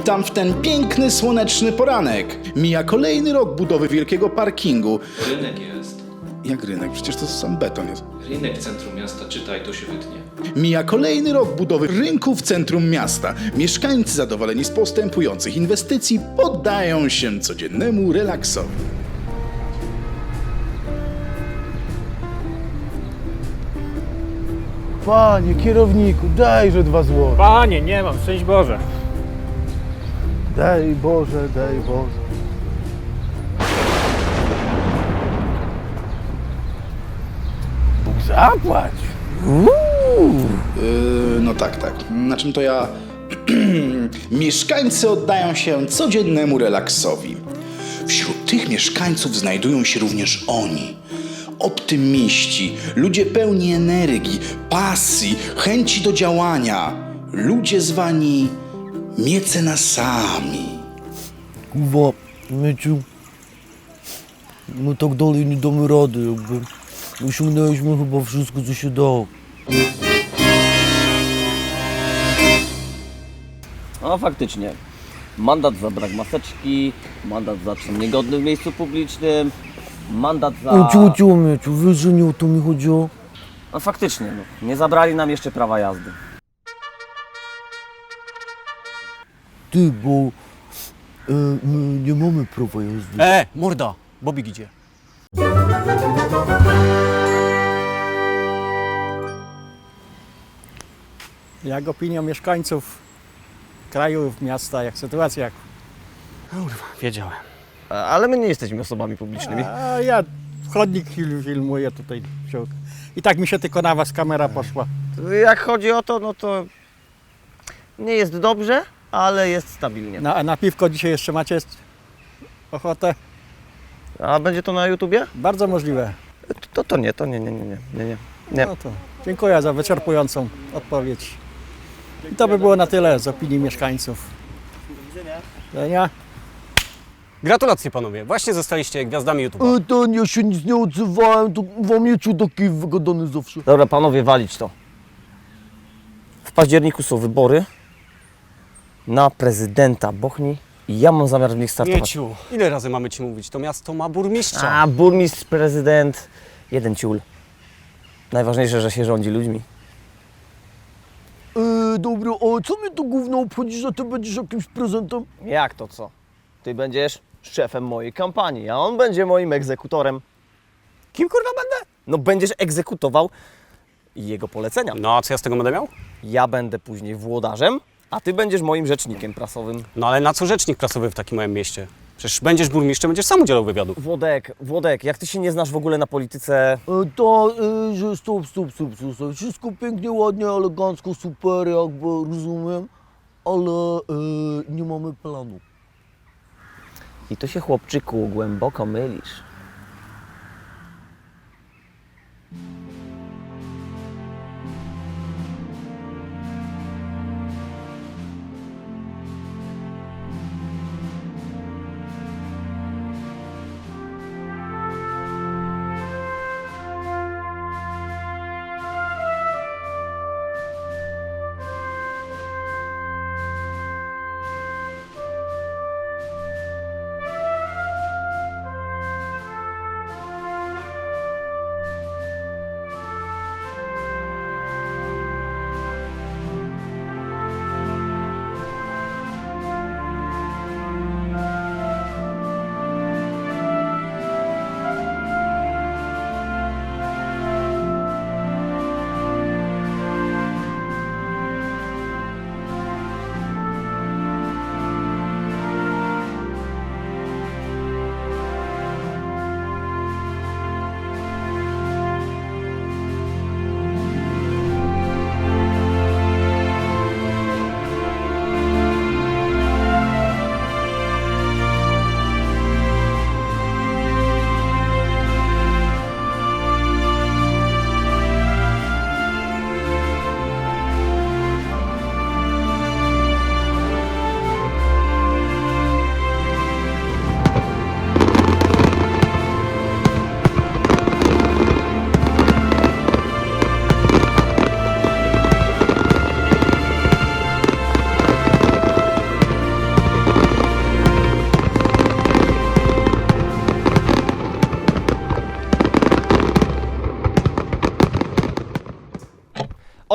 witam w ten piękny, słoneczny poranek. Mija kolejny rok budowy wielkiego parkingu. Rynek jest. Jak rynek? Przecież to sam beton jest. Rynek w centrum miasta, czytaj, to się wytnie. Mija kolejny rok budowy rynku w centrum miasta. Mieszkańcy zadowoleni z postępujących inwestycji poddają się codziennemu relaksowi. Panie kierowniku, dajże dwa złote. Panie, nie mam, szczęść Boże. Daj Boże, daj Boże. Bóg zapłać. Yy, no tak, tak. Na czym to ja. Mieszkańcy oddają się codziennemu relaksowi. Wśród tych mieszkańców znajdują się również oni. Optymiści, ludzie pełni energii, pasji, chęci do działania. Ludzie zwani mecenasami. Kurwa, Myciu, my tak dalej nie damy rady, jakby. Osiągnęliśmy chyba wszystko, co się dało. No faktycznie. Mandat za brak maseczki, mandat za czyn niegodny w miejscu publicznym, mandat za... O, ciu, ciu, Myciu, wiesz, że nie o to mi chodziło? No faktycznie, no. nie zabrali nam jeszcze prawa jazdy. Ty, bo e, my nie mamy prawa jazdy. E, morda, Bobik idzie. Jak opinia mieszkańców kraju, miasta, jak sytuacja? Jak... Wiedziałem. Ale my nie jesteśmy osobami publicznymi. A ja chodnik fil- filmuję tutaj. I tak mi się tylko na was kamera poszła. Jak chodzi o to, no to nie jest dobrze, ale jest stabilnie. Na, a na piwko dzisiaj jeszcze macie ochotę? A będzie to na YouTubie? Bardzo możliwe. To, to nie, to nie, nie, nie, nie, nie, nie. nie. No to dziękuję za wyczerpującą odpowiedź. I to by było na tyle z opinii mieszkańców. Do widzenia. Gratulacje panowie, właśnie zostaliście gwiazdami YouTube'a. E, ten, ja się nic nie odzywałem, to wam Mieciu taki wygadany zawsze. Dobra, panowie, walić to. W październiku są wybory na prezydenta Bochni i ja mam zamiar w nich startować. Mieciu, ile razy mamy ci mówić? To miasto ma burmistrza. A, burmistrz, prezydent, jeden ciul. Najważniejsze, że się rządzi ludźmi. E, dobra, a co mnie to gówno obchodzi, że ty będziesz jakimś prezentem? Jak to co? Ty będziesz szefem mojej kampanii, a on będzie moim egzekutorem. Kim kurwa będę? No będziesz egzekutował jego polecenia. No a co ja z tego będę miał? Ja będę później włodarzem, a ty będziesz moim rzecznikiem prasowym. No ale na co rzecznik prasowy w takim małym mieście? Przecież będziesz burmistrzem, będziesz sam udzielał wywiadów. Włodek, Włodek, jak ty się nie znasz w ogóle na polityce, E, to, e, że stop, stop, stop, stop, stop. Wszystko pięknie, ładnie, elegancko, super, jakby rozumiem, ale e, nie mamy planu. i to się chłopczyku głęboko mylisz.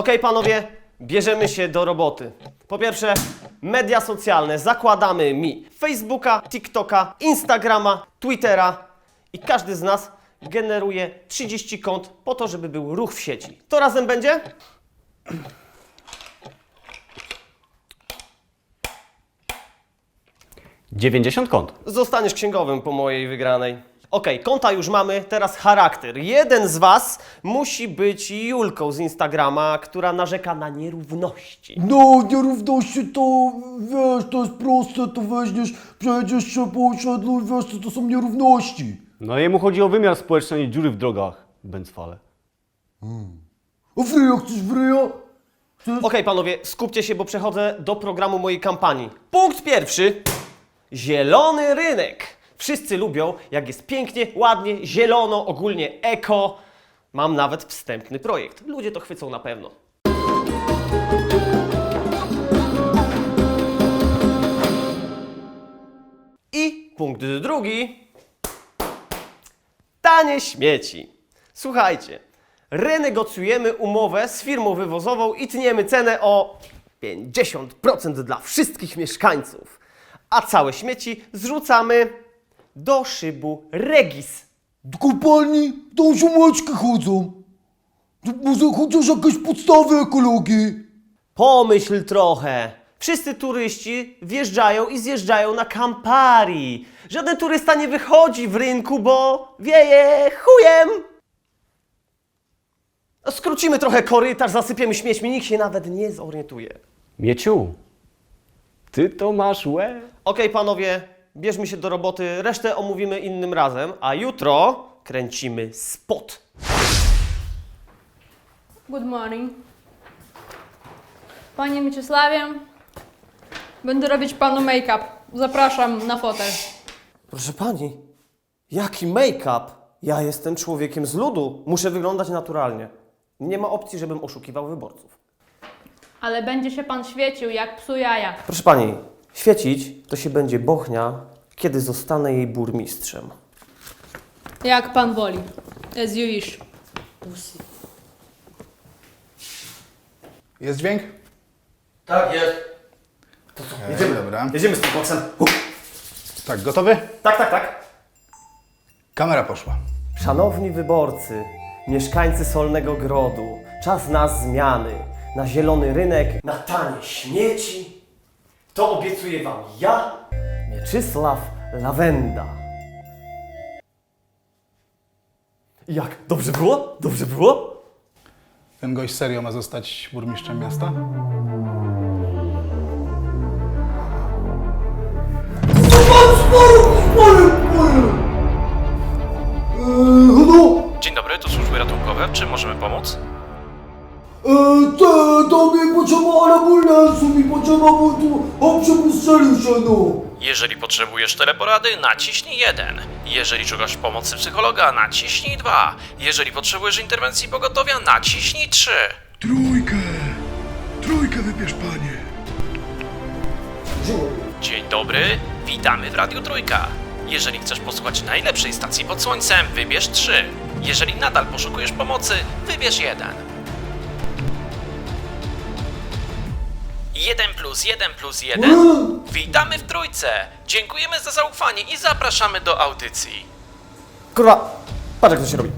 Okej, panowie, bierzemy się do roboty. Po pierwsze, media socjalne. Zakładamy mi Facebooka, TikToka, Instagrama, Twittera i każdy z nas generuje 30 kont po to, żeby był ruch w sieci. To razem będzie? Dziewięćdziesiąt kont. Zostaniesz księgowym po mojej wygranej. Okej, konta już mamy, teraz charakter. Jeden z was musi być Julką z Instagrama, która narzeka na nierówności. No, nierówności to, wiesz, to jest proste, to weźmiesz, przejdziesz się po osiedlu i wiesz, co to są nierówności. No jemu chodzi o wymiar społeczny, a nie dziury w drogach. Bęcwale. A wryja, chcesz wryja? Okej, panowie, skupcie się, bo przechodzę do programu mojej kampanii. Punkt pierwszy. Zielony rynek. Wszyscy lubią, jak jest pięknie, ładnie, zielono, ogólnie eko. Mam nawet wstępny projekt. Ludzie to chwycą na pewno. I punkt drugi. Tanie śmieci. Słuchajcie, renegocjujemy umowę z firmą wywozową i tniemy cenę o 50% dla wszystkich mieszkańców. A całe śmieci zrzucamy do szybu Regis. Do kopalni to ziomeczki chodzą. To może chociaż jakieś podstawy ekologii. Pomyśl trochę. Wszyscy turyści wjeżdżają i zjeżdżają na Campari. Żaden turysta nie wychodzi w rynku, bo wieje chujem. No, Skrócimy trochę korytarz, zasypiemy śmiećmi, nikt się nawet nie zorientuje. Mieciu, ty to masz łeb. Okej, panowie, bierzmy się do roboty, resztę omówimy innym razem, a jutro kręcimy spot. Good morning. Panie Mieczysławie, będę robić panu make-up. Zapraszam na fotel. Proszę pani, jaki make-up? Ja jestem człowiekiem z ludu, muszę wyglądać naturalnie. Nie ma opcji, żebym oszukiwał wyborców. Ale będzie się pan świecił jak psu jaja. Proszę pani, świecić to się będzie Bochnia, kiedy zostanę jej burmistrzem. Jak pan woli. As you wish. Jest dźwięk? Tak jest. Jedziemy. Dobra. Jedziemy z tym koksem. Tak, gotowy? Tak, tak, tak. Kamera poszła. Szanowni wyborcy, mieszkańcy Solnego Grodu, czas na zmiany, na zielony rynek, na tanie śmieci. To obiecuję Wam ja, Mieczysław Lawenda. Jak? Dobrze było? Dobrze było? Ten gość serio ma zostać burmistrzem miasta? Dzień dobry, tu służby ratunkowe. Czy możemy pomóc? E, te, to mi potrzeba ambulansu, mi potrzeba, bo tu obcy strzelił się, no. Jeżeli potrzebujesz teleporady, naciśnij 1. Jeżeli szukasz pomocy psychologa, naciśnij 2. Jeżeli potrzebujesz interwencji pogotowia, naciśnij 3. Trójkę! Trójkę wybierz, panie! Dzień dobry, witamy w Radiu Trójka. Jeżeli chcesz posłuchać najlepszej stacji pod słońcem, wybierz 3. Jeżeli nadal poszukujesz pomocy, wybierz 1. 1 plus 1 plus 1. Witamy w Trójce. Dziękujemy za zaufanie i zapraszamy do audycji. Kurwa, patrz jak to się robi.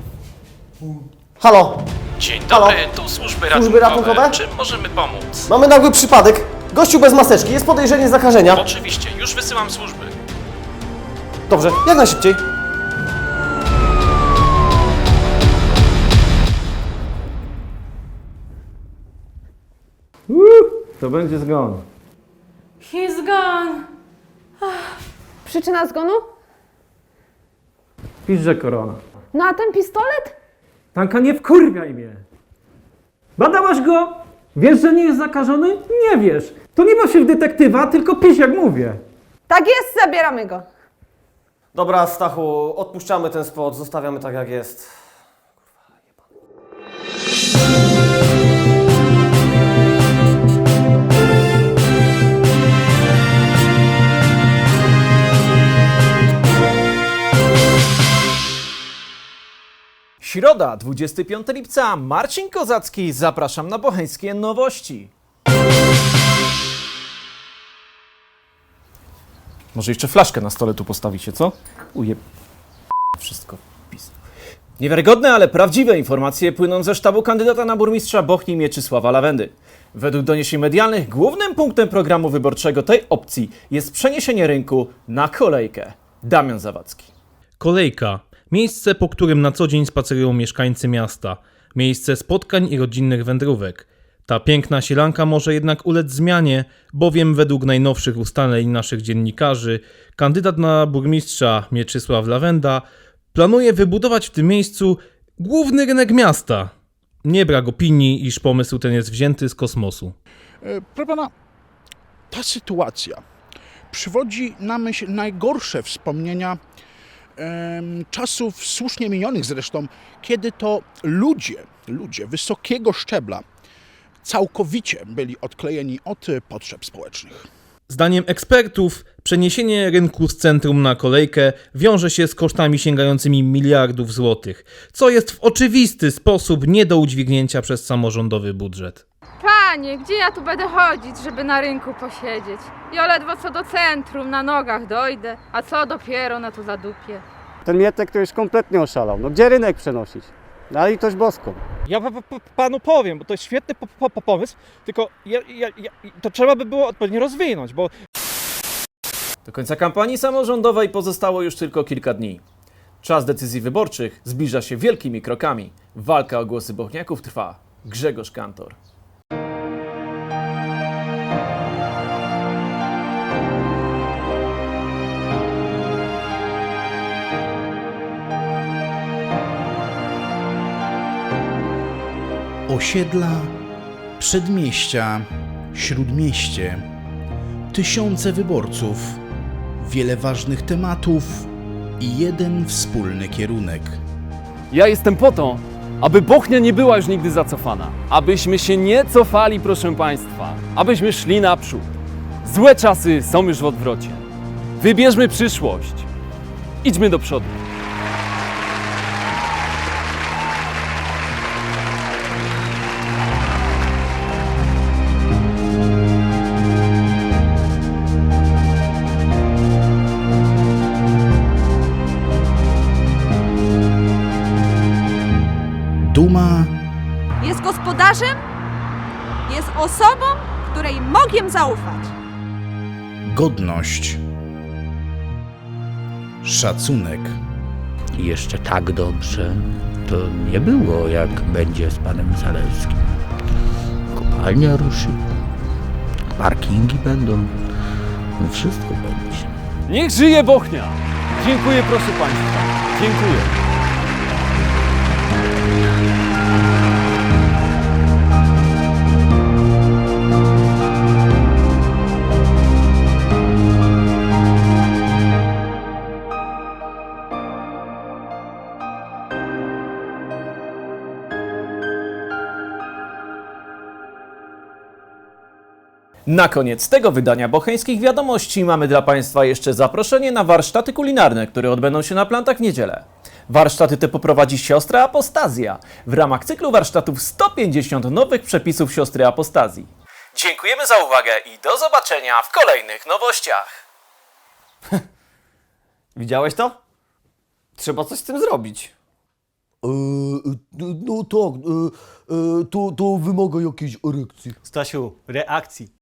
Halo, Dzień Halo? dobry, tu służby Służby ratunkowe. ratunkowe? Czym możemy pomóc? mamy nagły przypadek. Gościu bez maseczki, jest podejrzenie zakażenia. Oczywiście, już wysyłam służby. Dobrze, jak najszybciej. To będzie zgon. He's gone. Przyczyna zgonu? Pisz, że korona. No a ten pistolet? Tanka, nie wkurwiaj mnie. Badałaś go? Wiesz, że nie jest zakażony? Nie wiesz. To nie ma się w detektywa, tylko pisz jak mówię. Tak jest, zabieramy go. Dobra, Stachu, odpuszczamy ten spot, zostawiamy tak jak jest. Środa, 25 lipca, Marcin Kozacki, zapraszam na bocheńskie nowości. Może jeszcze flaszkę na stole tu postawicie, co? Uje... Wszystko pis. Niewiarygodne, ale prawdziwe informacje płyną ze sztabu kandydata na burmistrza Bochni Mieczysława Lawendy. Według doniesień medialnych głównym punktem programu wyborczego tej opcji jest przeniesienie rynku na kolejkę. Damian Zawadzki. Kolejka. Miejsce, po którym na co dzień spacerują mieszkańcy miasta. Miejsce spotkań i rodzinnych wędrówek. Ta piękna sielanka może jednak ulec zmianie, bowiem według najnowszych ustaleń naszych dziennikarzy, kandydat na burmistrza Mieczysław Lawenda planuje wybudować w tym miejscu główny rynek miasta. Nie brak opinii, iż pomysł ten jest wzięty z kosmosu. E, Proszę pana, ta sytuacja przywodzi na myśl najgorsze wspomnienia czasów słusznie minionych zresztą, kiedy to ludzie, ludzie wysokiego szczebla całkowicie byli odklejeni od potrzeb społecznych. Zdaniem ekspertów, przeniesienie rynku z centrum na kolejkę wiąże się z kosztami sięgającymi miliardów złotych, co jest w oczywisty sposób nie do udźwignięcia przez samorządowy budżet. Panie, gdzie ja tu będę chodzić, żeby na rynku posiedzieć? Ja ledwo co do centrum, na nogach dojdę, a co dopiero na tu zadupie. Ten Mietek to już kompletnie oszalał. No gdzie rynek przenosić? Na litość boską. Ja pa, pa, panu powiem, bo to jest świetny po, po, po pomysł, tylko ja, ja, ja, to trzeba by było odpowiednio rozwinąć, bo Do końca kampanii samorządowej pozostało już tylko kilka dni. Czas decyzji wyborczych zbliża się wielkimi krokami. Walka o głosy bochniaków trwa. Grzegorz Kantor. Osiedla, przedmieścia, śródmieście, tysiące wyborców, wiele ważnych tematów i jeden wspólny kierunek. Ja jestem po to, aby Bochnia nie była już nigdy zacofana. Abyśmy się nie cofali, proszę Państwa. Abyśmy szli naprzód. Złe czasy są już w odwrocie. Wybierzmy przyszłość. Idźmy do przodu. Mogiem zaufać. godność, szacunek. Jeszcze tak dobrze to nie było, jak będzie z panem Zalewskim. Kopalnia ruszy, parkingi będą, wszystko będzie. Niech żyje Bochnia! Dziękuję, proszę Państwa. Dziękuję. Na koniec tego wydania bocheńskich wiadomości mamy dla Państwa jeszcze zaproszenie na warsztaty kulinarne, które odbędą się na plantach w niedzielę. Warsztaty te poprowadzi siostra Apostazja w ramach cyklu warsztatów 150 nowych przepisów siostry Apostazji. Dziękujemy za uwagę i do zobaczenia w kolejnych nowościach. Widziałeś to? Trzeba coś z tym zrobić. E, e, no tak, e, e, to, to wymaga jakiejś erekcji. Stasiu, reakcji.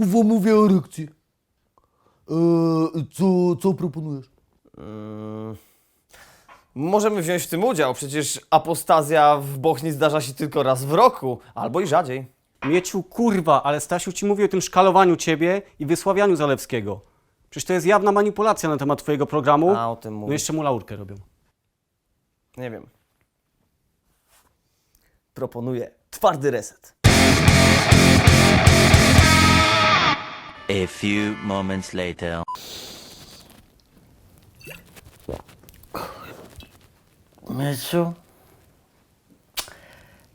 Kurwa, mówię erekcji. E, co, co proponujesz? Yy, Możemy wziąć w tym udział, przecież apostazja w Bochni zdarza się tylko raz w roku, albo i rzadziej. Mieciu, kurwa, ale Stasiu ci mówi o tym szkalowaniu ciebie i wysławianiu Zalewskiego. Przecież to jest jawna manipulacja na temat twojego programu. A o tym No jeszcze mu laurkę robią. Nie wiem. Proponuję twardy reset. A few moments later. Myszu,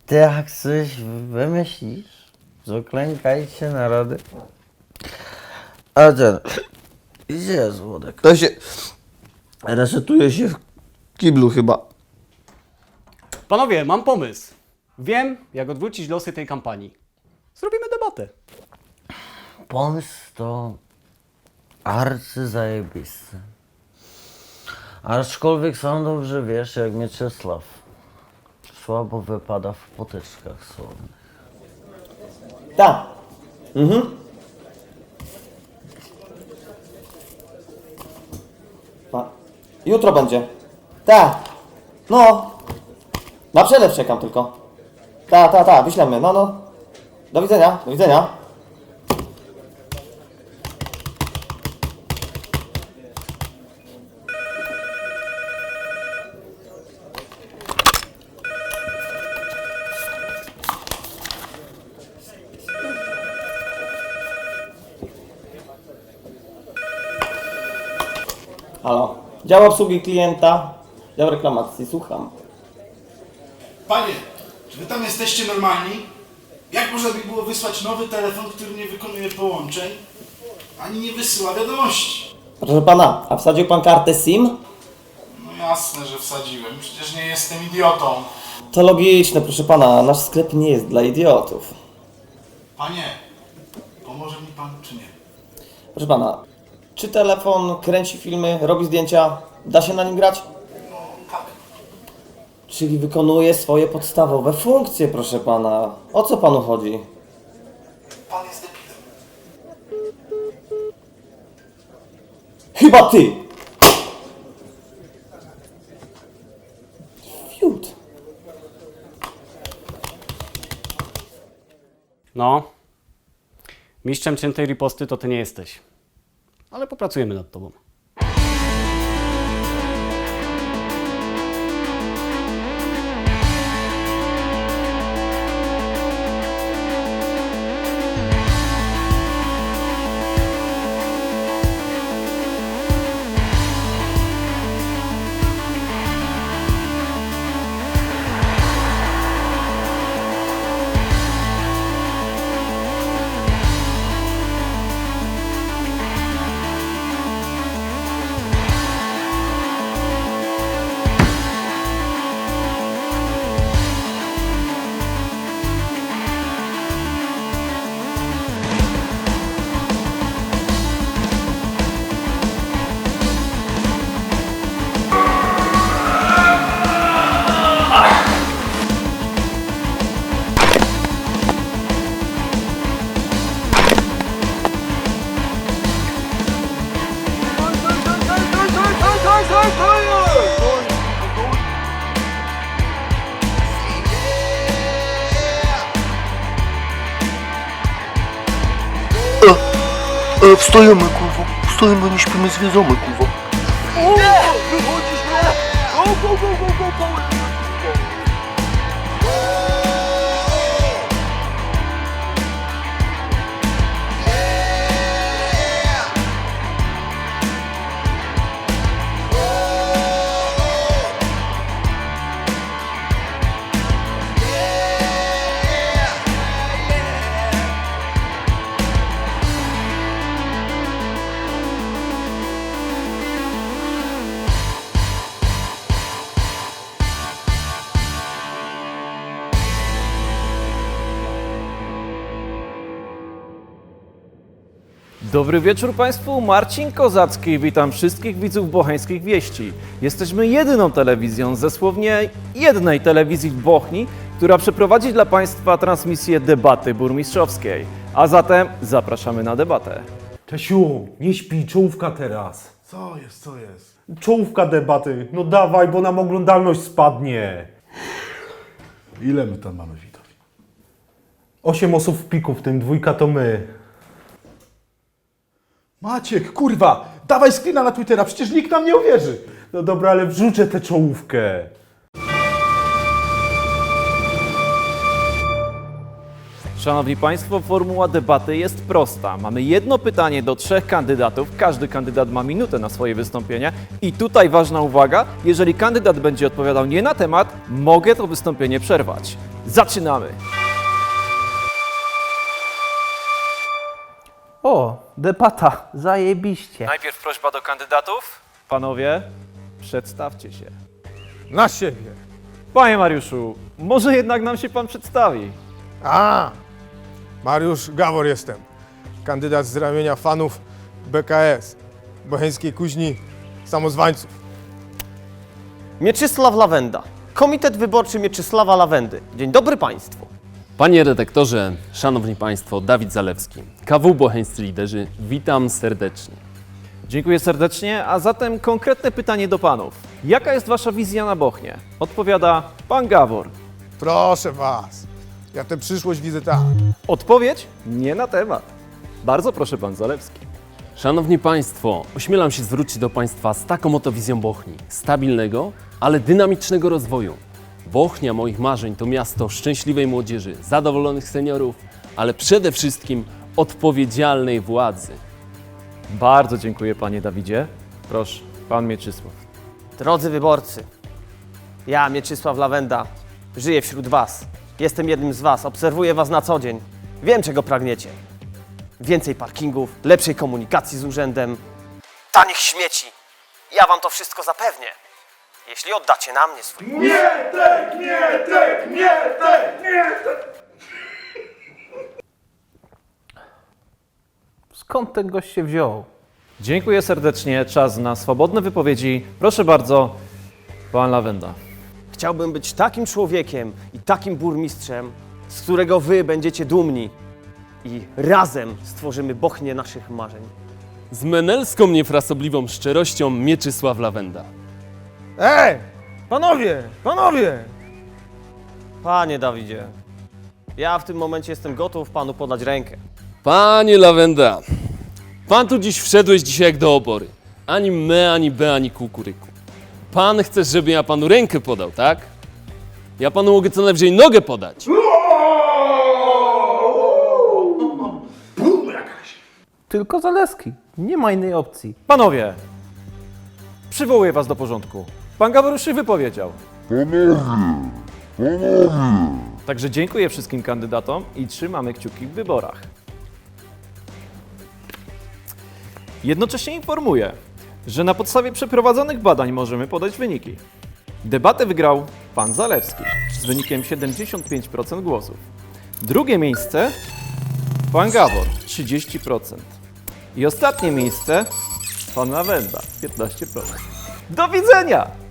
ty jak coś wymyślisz, zaklękajcie narody. A ten, gdzie jest Włodek? To się Resetuje się w kiblu chyba. Panowie, mam pomysł. Wiem, jak odwrócić losy tej kampanii. Zrobimy debatę. Pomysł to arcy zajebisty. Aczkolwiek sam dobrze wiesz, jak Mieczysław słabo wypada w potyczkach słownych. Tak. Mhm. Pa. Jutro będzie. Tak. No. Na przelew czekam tylko. Ta, ta, ta, wyślemy. No, no. Do widzenia, do widzenia. Halo. Dział obsługi klienta. Dział reklamacji, słucham. Panie, czy wy tam jesteście normalni? Jak można by było wysłać nowy telefon, który nie wykonuje połączeń, ani nie wysyła wiadomości? Proszę pana, a wsadził pan kartę SIM? No jasne, że wsadziłem. Przecież nie jestem idiotą. To logiczne, proszę pana, nasz sklep nie jest dla idiotów. Panie, pomoże mi pan czy nie? Proszę pana, czy telefon kręci filmy, robi zdjęcia, da się na nim grać? Czyli wykonuje swoje podstawowe funkcje, proszę pana. O co panu chodzi? Pan jest debilem. Chyba ty! Fiut. No. Mistrzem ciętej riposty to ty nie jesteś. Ale popracujemy nad tobą. Wstajemy, kurwa. Wstajemy, nie śpimy, zwiedzamy, kurwa. Wychodzisz, no! Go, go, go, go, go, go! Dobry wieczór Państwu, Marcin Kozacki, witam wszystkich widzów Bocheńskich Wieści. Jesteśmy jedyną telewizją ze słownie jednej telewizji w Bochni, która przeprowadzi dla Państwa transmisję debaty burmistrzowskiej. A zatem zapraszamy na debatę. Czesiu, nie śpi, czołówka teraz. Co jest, co jest? Czołówka debaty, no dawaj, bo nam oglądalność spadnie. Ile my tam mamy widowni? Osiem osób w piku, w tym dwójka to my. Maciek, kurwa, dawaj screena na Twittera, przecież nikt nam nie uwierzy. No dobra, ale wrzucę tę czołówkę. Szanowni Państwo, formuła debaty jest prosta. Mamy jedno pytanie do trzech kandydatów. Każdy kandydat ma minutę na swoje wystąpienie. I tutaj ważna uwaga: jeżeli kandydat będzie odpowiadał nie na temat, mogę to wystąpienie przerwać. Zaczynamy! O, debata, zajebiście. Najpierw prośba do kandydatów. Panowie, przedstawcie się. Na siebie. Panie Mariuszu, może jednak nam się pan przedstawi. A, Mariusz Gawor jestem. Kandydat z ramienia fanów BKS, Bocheńskiej Kuźni Samozwańców. Mieczysław Lawenda. Komitet Wyborczy Mieczysława Lawendy. Dzień dobry Państwu. Panie redaktorze, szanowni państwo, Dawid Zalewski, KW Bocheńscy Liderzy, witam serdecznie. Dziękuję serdecznie, a zatem konkretne pytanie do panów. Jaka jest wasza wizja na Bochnie? Odpowiada pan Gawor. Proszę was, ja tę przyszłość widzę tak. Odpowiedź? Nie na temat. Bardzo proszę pan Zalewski. Szanowni Państwo, ośmielam się zwrócić do Państwa z taką oto wizją Bochni. Stabilnego, ale dynamicznego rozwoju. Bochnia moich marzeń to miasto szczęśliwej młodzieży, zadowolonych seniorów, ale przede wszystkim odpowiedzialnej władzy. Bardzo dziękuję panie Dawidzie. Proszę, pan Mieczysław. Drodzy wyborcy, ja, Mieczysław Lawenda, żyję wśród Was. Jestem jednym z Was, obserwuję Was na co dzień. Wiem, czego pragniecie. Więcej parkingów, lepszej komunikacji z urzędem, tanich śmieci. Ja Wam to wszystko zapewnię, jeśli oddacie na mnie swój... Mietek, mietek, mietek, mietek! Skąd ten gość się wziął? Dziękuję serdecznie. Czas na swobodne wypowiedzi. Proszę bardzo, pan Lawenda. Chciałbym być takim człowiekiem i takim burmistrzem, z którego Wy będziecie dumni. I razem stworzymy Bochnię naszych marzeń. Z menelską niefrasobliwą szczerością Mieczysław Lawenda. Ej, panowie, panowie! Panie Dawidzie, ja w tym momencie jestem gotów Panu podać rękę. Panie Lawenda, pan tu dziś wszedłeś dzisiaj jak do obory. Ani me, ani be, ani kukuryku. Pan chce, żeby ja panu rękę podał, tak? Ja panu mogę co najwyżej nogę podać. Tylko Zaleski. Nie ma innej opcji. Panowie, przywołuję was do porządku. Pan Gawor już się wypowiedział. Także dziękuję wszystkim kandydatom i trzymamy kciuki w wyborach. Jednocześnie informuję, że na podstawie przeprowadzonych badań możemy podać wyniki. Debatę wygrał pan Zalewski z wynikiem 75% głosów. Drugie miejsce pan Gawor 30%. I ostatnie miejsce pan Lawenda 15%. Do widzenia!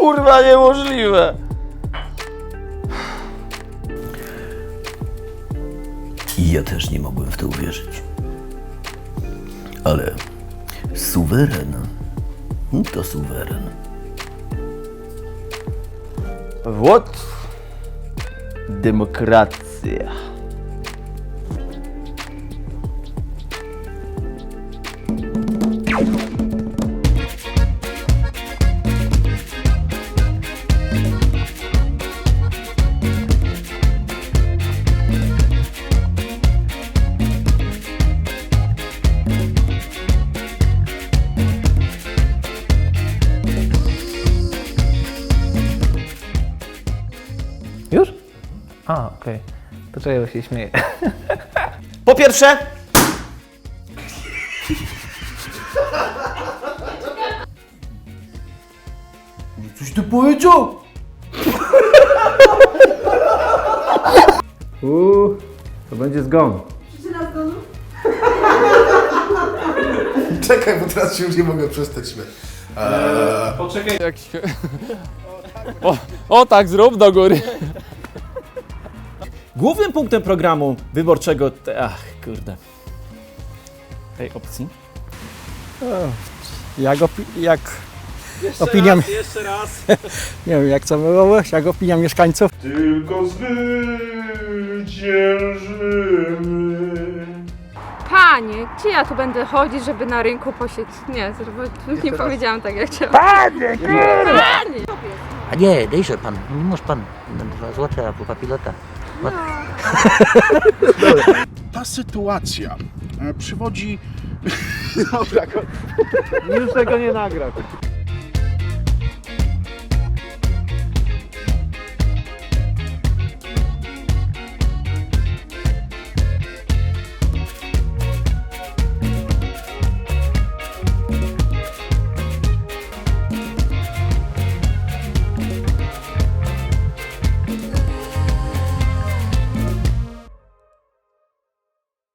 kurwa niemożliwe. I ja też nie mogłem w to uwierzyć. Ale suweren to suweren. Вот demokracja. A, okej. To czego się śmieję? Po pierwsze, Coś ty powiedział? Uuu, to będzie zgon. Czekaj, bo teraz się już nie mogę przestać śmiać. Eee, Poczekaj. Jak się... o, o tak, zrób do góry. Głównym punktem programu wyborczego. Te, ach, kurde. Tej opcji. Jak, jak Jeszcze Opinia- raz, jeszcze raz. Nie wiem, jak co było, jak opinia mieszkańców. Tylko zwyciężymy. Panie, gdzie ja tu będę chodzić, żeby na rynku posiedzieć? Nie, zro- nie powiedziałam tak jak chciałam. Panie, kurwa! Panie! A nie, dejże pan, nie może pan dwa złote albo papilota. Ta sytuacja e, przywodzi... Dobra, Już tego nie nagra.